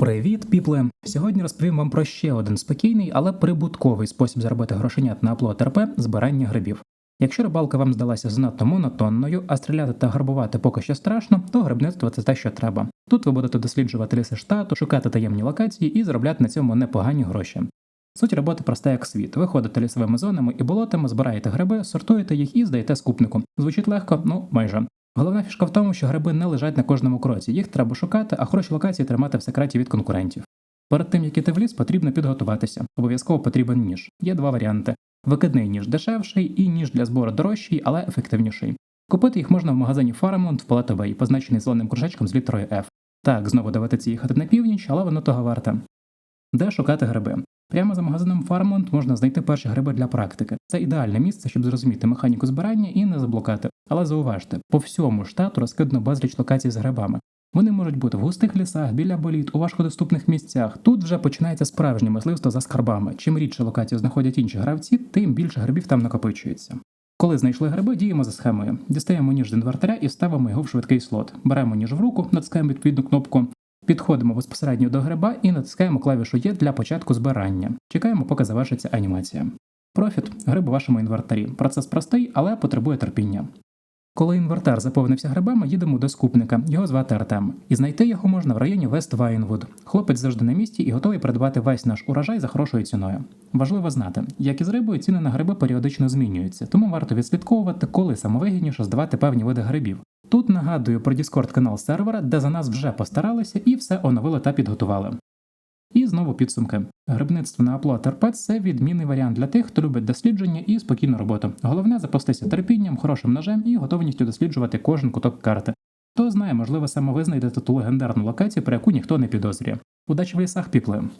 Привіт, піпли! Сьогодні розповім вам про ще один спокійний, але прибутковий спосіб заробити грошенят на аплод РП – збирання грибів. Якщо рибалка вам здалася занадто монотонною, а стріляти та грабувати поки що страшно, то грибництво це те, що треба. Тут ви будете досліджувати ліси штату, шукати таємні локації і заробляти на цьому непогані гроші. Суть роботи проста як світ. Ви ходите лісовими зонами і болотами, збираєте гриби, сортуєте їх і здаєте скупнику. Звучить легко, ну майже. Головна фішка в тому, що гриби не лежать на кожному кроці, їх треба шукати, а хороші локації тримати в секреті від конкурентів. Перед тим як іти в ліс, потрібно підготуватися. Обов'язково потрібен ніж. Є два варіанти: викидний ніж дешевший і ніж для збору дорожчий, але ефективніший. Купити їх можна в магазині Farmland в Палатовей, позначений зеленим кружечком з літерою F. Так, знову доведеться їхати на північ, але воно того варте. Де шукати гриби? Прямо за магазином Farmland можна знайти перші гриби для практики. Це ідеальне місце, щоб зрозуміти механіку збирання і не заблукати. Але зауважте, по всьому штату розкидано безліч локацій з грибами. Вони можуть бути в густих лісах, біля боліт, у важкодоступних місцях. Тут вже починається справжнє мисливство за скарбами. Чим рідше локацію знаходять інші гравці, тим більше грибів там накопичується. Коли знайшли гриби, діємо за схемою. Дістаємо ніж з інвертаря і ставимо його в швидкий слот. Беремо ніж в руку, натискаємо відповідну кнопку. Підходимо безпосередньо до гриба і натискаємо клавішу Є для початку збирання. Чекаємо, поки завершиться анімація. Профіт гриб у вашому інвертарі. Процес простий, але потребує терпіння. Коли інвертар заповнився грибами, їдемо до скупника, його звати Артем, і знайти його можна в районі Вест Вайнвуд. Хлопець завжди на місці і готовий придбати весь наш урожай за хорошою ціною. Важливо знати, як і з рибою, ціни на гриби періодично змінюються, тому варто відслідковувати, коли самовигідніше здавати певні види грибів. Тут нагадую про Discord канал сервера, де за нас вже постаралися і все оновили та підготували. І знову підсумки. Грибництво на Upload RP – це відмінний варіант для тих, хто любить дослідження і спокійну роботу. Головне запастися терпінням, хорошим ножем і готовністю досліджувати кожен куток карти. Хто знає, можливо, саме ви знайдете ту легендарну локацію, про яку ніхто не підозрює. Удачі в лісах, піпли!